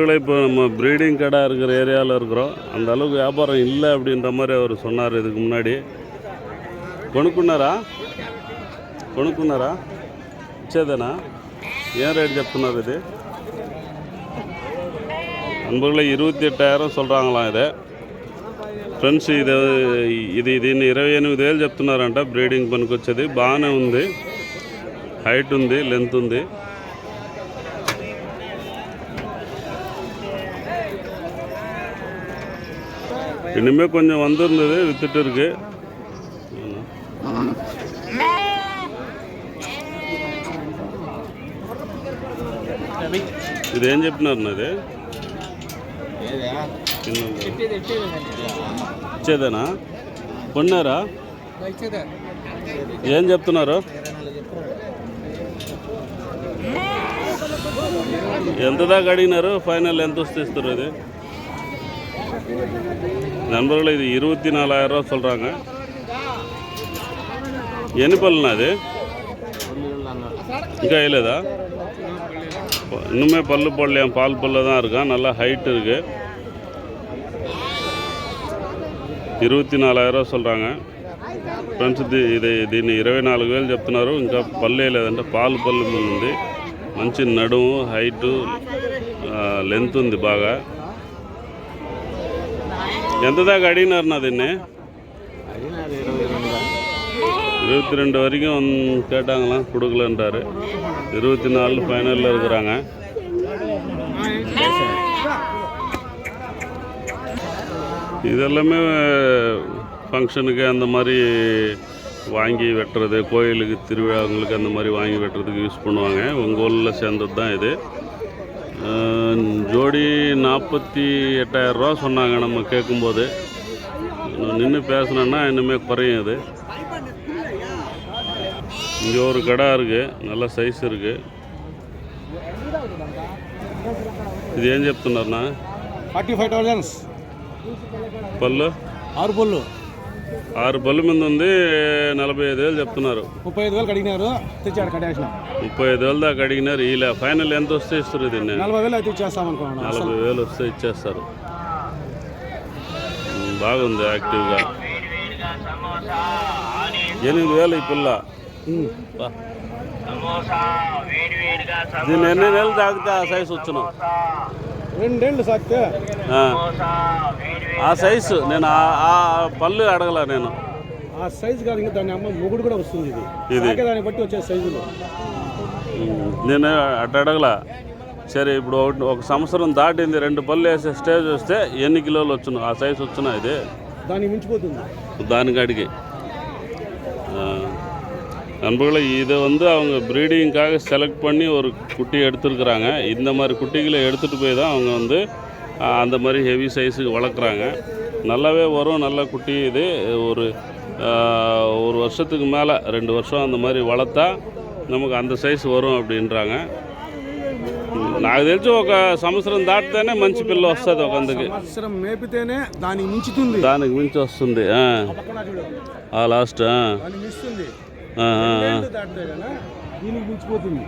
நண்பர்களே இப்போ நம்ம ப்ரீடிங் கடை இருக்கிற ஏரியாவில் இருக்கிறோம். அந்த அளவுக்கு வியாபாரம் இல்லை அப்படின்ற மாதிரி அவர் சொன்னார் இதுக்கு முன்னாடி. కొనుక్కున్నారా కొనుక్కున్నారా ఇచ్చేదేనా ఏం రేట్ చెప్తున్నారు ఇది அன்புகளை இருபத்தி ఎట్టాయిరం சொல்கிறாங்களாம் இது. ఫ్రెండ్స్ ఇది ఇది దీన్ని ఇరవై ఎనిమిది వేలు చెప్తున్నారంట బ్రీడింగ్ పనికొచ్చేది బాగానే ఉంది హైట్ ఉంది లెంత్ ఉంది இனிமே கொஞ்சம் வந்திருந்தது வித்துட்டு இருக்கு ఇది ఏం చెప్పినారు నాది ఇచ్చేదేనా కొన్నారా ఏం చెప్తున్నారు ఎంత దాకా అడిగినారు ఫైనల్ ఎంత వస్తే ఇస్తారు ఇది நண்பர்களே இது இருபத்தி நாலாயிரரூவா சொல்கிறாங்க என்ன பல்லுண்ணா அது இங்கே இல்லைதா இன்னுமே பல்லு போடலையாம் பால் பல்லு தான் இருக்கான் நல்லா ஹைட் இருக்குது ఇరవై నాలుగు சொல்கிறாங்க ఫ్రెండ్స్ ఇది దీన్ని ఇరవై నాలుగు వేలు చెప్తున్నారు ఇంకా పల్లె లేదంటే పాలు పళ్ళు ఉంది మంచి నడుము హైటు లెంత్ ఉంది బాగా. ఎంత దాకా అడిగినారు నా దీన్ని இருபத்தி ரெண்டு வரைக்கும் வந்து கேட்டாங்களாம் கொடுக்கலன்றாரு இருபத்தி நாலு ஃபைனலில் இருக்கிறாங்க இதெல்லாமே ஃபங்க்ஷனுக்கு அந்த மாதிரி வாங்கி வெட்டுறது கோயிலுக்கு திருவிழாங்களுக்கு அந்த மாதிரி வாங்கி வெட்டுறதுக்கு யூஸ் பண்ணுவாங்க உங்கள் ஊரில் சேர்ந்தது தான் இது அஹ், ஜோடி நாற்பத்தி எட்டாயிரரூவா சொன்னாங்க நம்ம கேட்கும்போது நின்று பேசினோன்னா இன்னுமே குறையும் இது இங்கே ஒரு கடை இருக்குது நல்ல సైజ్ இருக்குது ఇది ఏం చెప్తున్నారన్నా ఫార్టీ ఫైవ్ థౌజండ్స్ పళ్ళు ఆరు పళ్ళు ఆరు పళ్ళు మీద ఉంది నలభై ఐదు వేలు చెప్తున్నారు. ముప్పై ఐదు వేలకు అడిగినారు తెచ్చాడు కట్టేసిన ముప్పై ఐదు వేలు దాకా అడిగినారు ఇలా ఫైనల్ ఎంత వస్తే ఇస్తారు దీన్ని? నలభై వేలు అయితే ఇచ్చేస్తాం అనుకున్నాను. నలభై వేలు వస్తే ఇచ్చేస్తారు. బాగుంది యాక్టివ్గా. ఎనిమిది వేలు ఈ పిల్ల. దీన్ని ఎన్ని నెలలు తాగితే ఆ సైజు వచ్చును రెండేళ్ళు సాకితే. ఆ. ఆ సైజు నేను ఆ- ఆ పళ్ళు అడగల నేను ఆ సైజు కాదు ఇంకా దాని అమ్మ మొగుడు కూడా వస్తుంది ఇది ఇది. సాకే దాన్ని బట్టి వచ్చే సైజులు ఉమ్, నేను అట్ట అడగల సరే ఇప్పుడు ఒకటి ఒక సంవత్సరం దాటింది రెండు పళ్ళు వేసే స్టేజ్ వస్తే ఎన్ని కిలోలు వచ్చును ఆ సైజు వచ్చునా ఇది దానికి మించిపోతుంది தானுக்காடிக்கு நண்பர்களை இதை வந்து அவங்க ப்ரீடிங்காக செலக்ட் பண்ணி ஒரு குட்டி எடுத்துருக்குறாங்க இந்த மாதிரி குட்டிகளை எடுத்துகிட்டு போய் தான் அவங்க வந்து ஆ, அந்த மாதிரி ஹெவி சைஸுக்கு வளர்க்குறாங்க நல்லாவே வரும் நல்ல குட்டி இது ஒரு ஒரு வருஷத்துக்கு மேலே ரெண்டு வருஷம் அந்த மாதிரி வளர்த்தா நமக்கு அந்த సైజ్ వరం அப்படின்றாங்க నాకు తెలిసి ఒక సంవత్సరం దాటితేనే మంచి పిల్ల వస్తుంది ఒక అందుకు సంవత్సరం మేపితేనే దానికి మించుతుంది దానికి మించి వస్తుంది ఆ లాస్ట్ మించిపోతుంది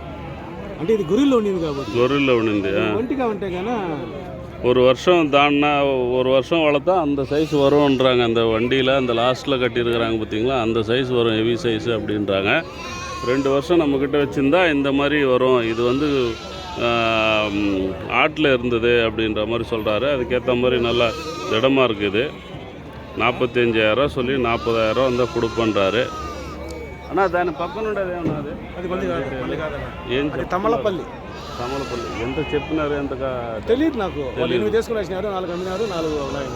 అంటే ఇది గొర్రెల్లో ఉండింది కాబట్టి గొర్రెల్లో ఉండింది ఒంటిగా ఉంటే కానీ ஒரு வருஷம் தாண்டினா ஒரு வருஷம் வளர்த்தா அந்த சைஸ் வரும்ன்றாங்க அந்த வண்டியில் அந்த லாஸ்ட்டில் கட்டியிருக்கிறாங்க பார்த்தீங்களா அந்த சைஸ் வரும் ஹெவி சைஸ் அப்படின்றாங்க ரெண்டு வருஷம் நம்மக்கிட்ட வச்சுருந்தா இந்த மாதிரி வரும் இது வந்து ஆட்டில் இருந்தது அப்படின்ற மாதிரி சொல்கிறாரு அதுக்கேற்ற மாதிரி நல்லா திடமாக இருக்குது నాపత్తెంజాయిరం சொல்லி నాపదాయిరం అంతా கொடுப்பன்றாரு అన్నా దాని పక్కన ఉండేది ఏమన్నా అది అది కొద్ది కాదు కొద్ది కాదన్న. ఏం అది తమలపల్లి కమలపల్లి ఎంత చెప్పినారు ఎంత తెలియదు నాకు వాళ్ళు ఎనిమిది తీసుకుని వచ్చినారు నాలుగు అమ్మినారు నాలుగు ఉన్నాయి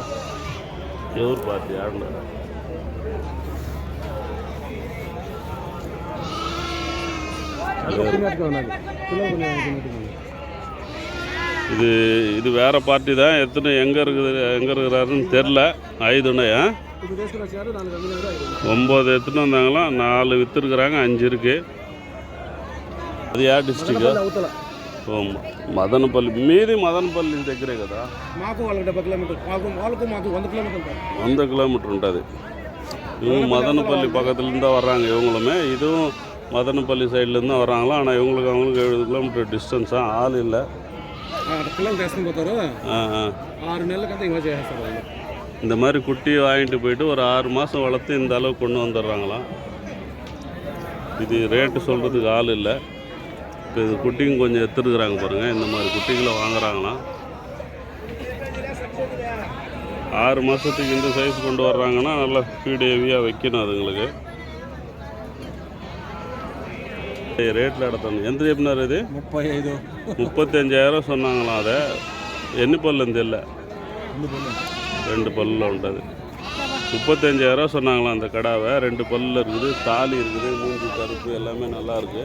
ఎవరు పార్టీ ఆడినారు இது இது வேற பார்ட்டி தான். எத்தனை எங்கே இருக்குது எங்கே இருக்கிறாருன்னு தெரில ஐது உன்னையா ஒம்பது எத்தனை வந்தாங்களாம் நாலு விற்றுருக்குறாங்க அஞ்சு இருக்குது அது யார் டிஸ்ட்ரிக்ட் మదనపల్లి అవతల మదనపల్లి మీది మదనపల్లి దగ్గరే కదా మాకు వాళ్ళకి డెబ్బై కిలోమీటర్ మాకు వాళ్ళకు మాకు వంద కిలోమీటర్లు ఉంటాయి వంద கிலோமீட்டர் ఉంటుంది இவங்க மதனப்பள்ளி பக்கத்துலேருந்து தான் வர்றாங்க இவங்களுமே இதுவும் மதனப்பள்ளி சைட்லேருந்து தான் வர்றாங்களா ஆனால் இவங்களுக்கு அவங்களுக்கு எழுபது கிலோமீட்டர் டிஸ்டன்ஸாக ஆள் இல்லை అక్కడ పిల్లలు తీసుకుని పోతారు ஆ ஆ ఆరు నెలలకంతా ఇంకా చేసేస్తారు వాళ్ళు இந்த மாதிரி குட்டியை வாங்கிட்டு போயிட்டு ஒரு ஆறு மாதம் வளர்த்து இந்த அளவுக்கு கொண்டு வந்துடுறாங்களாம் இது ரேட்டு சொல்கிறதுக்கு ஆள் இல்லை இப்போ இது குட்டிங்க கொஞ்சம் எடுத்துருக்குறாங்க பாருங்கள் இந்த மாதிரி குட்டிகளை வாங்குறாங்கன்னா ஆறு மாதத்துக்கு இந்த சைஸ் கொண்டு வர்றாங்கன்னா நல்லா ஸ்பீடு ஹெவியாக வைக்கணும் அதுங்களுக்கு. ரேட்டில் இடத்தணும் எந்த எப்படினாரு இது? முப்பது முப்பத்தஞ்சாயிரம் சொன்னாங்களாம் அதை? என்ன பல்லு தெரியல ரெண்டு பல்லில் உண்டது. முப்பத்தஞ்சாயிரம் சொன்னாங்களாம் அந்த கடாவை? ரெண்டு பல்லு இருக்குது தாலி இருக்குது மூஞ்சி கருப்பு எல்லாமே நல்லாயிருக்கு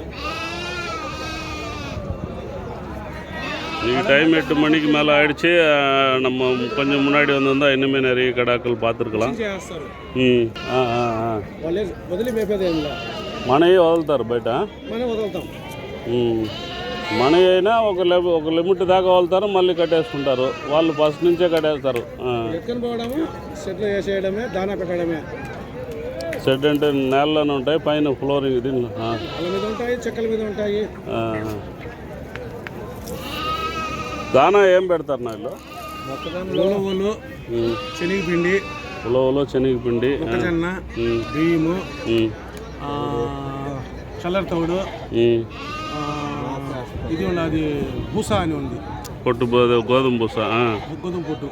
நீங்கள் டைம் எட்டு மணிக்கு மேலே ஆயிடுச்சு அஹ், நம்ம கொஞ்சம் முன்னாடி வந்திருந்தா இன்னுமே நிறைய கடாக்கள் பார்த்துருக்கலாம் చేస్తారు ம் ఆ, ఆ, ఆ. వాళ్ళే వదిలి మేపేది ఏం లేదు మనయ్య వదులుతారు బయట మనం వదులుతాం ఉమ్. మనయ్య అయినా ఒక లిమి ఒక లిమిట్ దాకా వదులుతారు మళ్ళీ కట్టేసుకుంటారు వాళ్ళు ఫస్ట్ నుంచే కట్టేస్తారు ఆ. ఎక్కని పోవడము షెడ్లో వేసేయడమే దానా పెట్టడమే షెడ్ అంటే నేలలోనే ఉంటాయి పైన ఫ్లోరింగ్ దీంట్లో ఆ, వాళ్ళ మీద ఉంటాయి చెక్కల మీద ఉంటాయి ఆ. దానా ఏం పెడతారు నా ఉలవలు శనగపిండి ఉలవలు శనగపిండి మొక్కజొన్న బియ్యము చల్లర తౌడు ఇది ఉన్నది బూస అని ఉంది. పొట్టు గోధుమ ఆ, గోధుమ పొట్టు.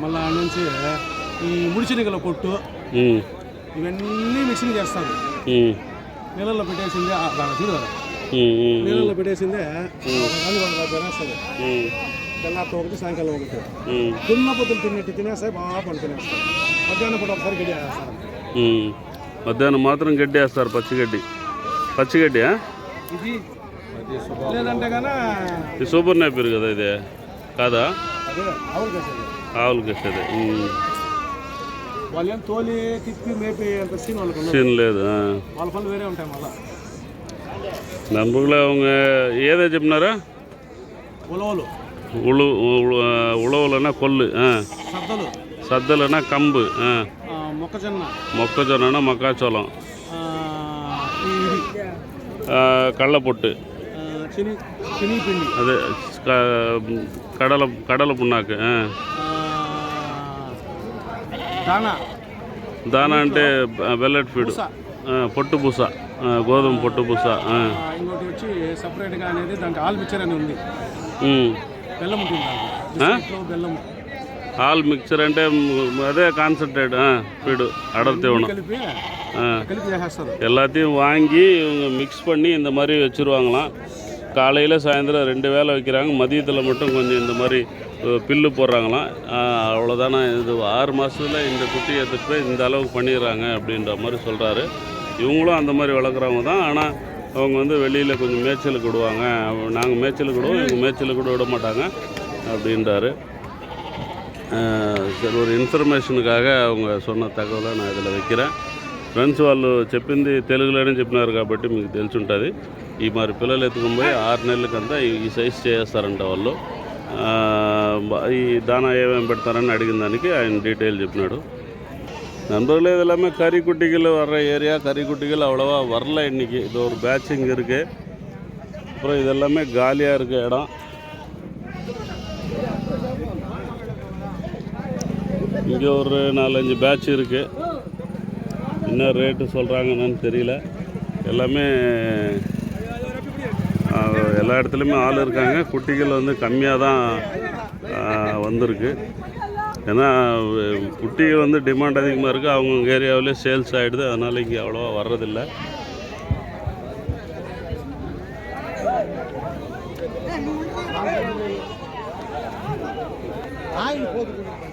మళ్ళీ నుంచి ఈ ముడిచినిగల పొట్టు ఇవన్నీ మిక్సింగ్ చేస్తారు. నీళ్ళల్లో పెట్టేసిందే ఆ, నీళ్ళల్లో పెట్టేసిందే. తెల్లారితో ఒకటి సాయంకాలం ఒకటి. పొద్దులు తిన్నట్టు తినేస్తాయి బాగా పండు తినేస్తాయి మధ్యాహ్నం పూట ఒకసారి గడి వేస్తారు. ఉమ్. మధ్యాహ్నం మాత్రం గడ్డి వేస్తారు పచ్చిగడ్డి. పచ్చిగడ్డి? ఇది లేదంటే ఇది సూపర్ నేపర్ కదా ఇది. కాదా? ఆవులు ఉమ్. వాళ్ళు ఏం తోలి తిప్పి మేపి అంత సీన్ వాళ్ళకి సీన్ లేదు. వాళ్ళ పనులు వేరే ఉంటాయి మళ్ళీ. நண்பர்களே அவங்க ஏதா చెప్పినారా ఉలవలు ఉలు ఉలవలనా కొల్లు సద్దలు సద్దలనా కంబు మొక్కజొన్న మొక్కజొన్ననా మకాచోళం కళ్ళపొట్టు అదే కడల కడల పున్నాకు దానా దానా అంటే వెల్లెట్ ఫీడ్ పొట్టు పూస గోధుమ పొట్టు పూస ఆ. ఆ, ఇంకోటి వచ్చి సపరేట్గా అనేది దానికి ఆల్ మిక్చర్ అని ఉంది ఉమ్. బెల్లం ఉంటుంది దాంట్లో బిస్కెట్లు, బెల్లం ஆல் மிக்சர் అంటే ம், அதே கான்சன்ட்ரேட் ஆ ஃபீடு அடர்த்தி வேணும் కలిపి ஆ కలిపి చేసేస్తారు எல்லாத்தையும் வாங்கி இவங்க மிக்ஸ் பண்ணி இந்த மாதிரி வச்சுருவாங்களாம் காலையில் சாயந்தரம் ரெண்டு வேளை வைக்கிறாங்க மதியத்தில் மட்டும் கொஞ்சம் இந்த மாதிரி அஹ், பில்லு போடுறாங்களாம் ஆஹ், அவ்வளோதானா இது ஆறு மாதத்தில் இந்த குட்டி எடுத்துகிட்டு போய் இந்த அளவுக்கு பண்ணிடுறாங்க அப்படின்ற மாதிரி சொல்கிறாரு இவங்களும் அந்த மாதிரி வளர்க்குறவங்க தான் ஆனால் அவங்க வந்து வெளியில் கொஞ்சம் மேய்ச்சலுக்கு விடுவாங்க நாங்கள் மேய்ச்சலுக்கு விடுவோம் இவங்க மேய்ச்சலுக்கு கூட விட மாட்டாங்க அப்படின்றாரு சரி ஒரு ఇన్ఫర్మేషన్కాக அவங்க சொன்ன தகவலை நான் இதில் வைக்கிறேன் ஃப்ரெண்ட்ஸ் వాళ్ళు చెప్పింది తెలుగులోనే చెప్పినారు కాబట్టి మీకు తెలిసి ఉంటుంది ఈ మరి పిల్లలు ఎత్తుకుని పోయి ఆరు నెలలకంతా ఈ సైజ్ చేస్తారంట వాళ్ళు ఈ దానా ఏమేమి పెడతారని అడిగిన దానికి ఆయన డీటెయిల్ చెప్పినాడు நண்பர்களே இதெல்லாமே கறிக்குட்டிகள் வர்ற ஏரியா. கறிக்குட்டிகள் அவ்வளோவா வரல இன்னைக்கு. இது ஒரு பேட்ச் இங்கே இருக்குது அப்புறம் இதெல்லாமே காலியாக இருக்க இடம். இங்கே ஒரு நாலஞ்சு பேட்ச் இருக்குது என்ன ரேட்டு சொல்கிறாங்கன்னு தெரியல. எல்லாமே எல்லா இடத்துலையுமே ஆள் இருக்காங்க. குட்டிகள் வந்து கம்மியாக தான் வந்திருக்கு. ஏன்னா குட்டிகள் வந்து டிமாண்ட் அதிகமாக இருக்குது அவங்கவுங்க ஏரியாவிலே சேல்ஸ் ஆகிடுது அதனால் இங்கே அவ்வளோவா வர்றதில்லை போதும்.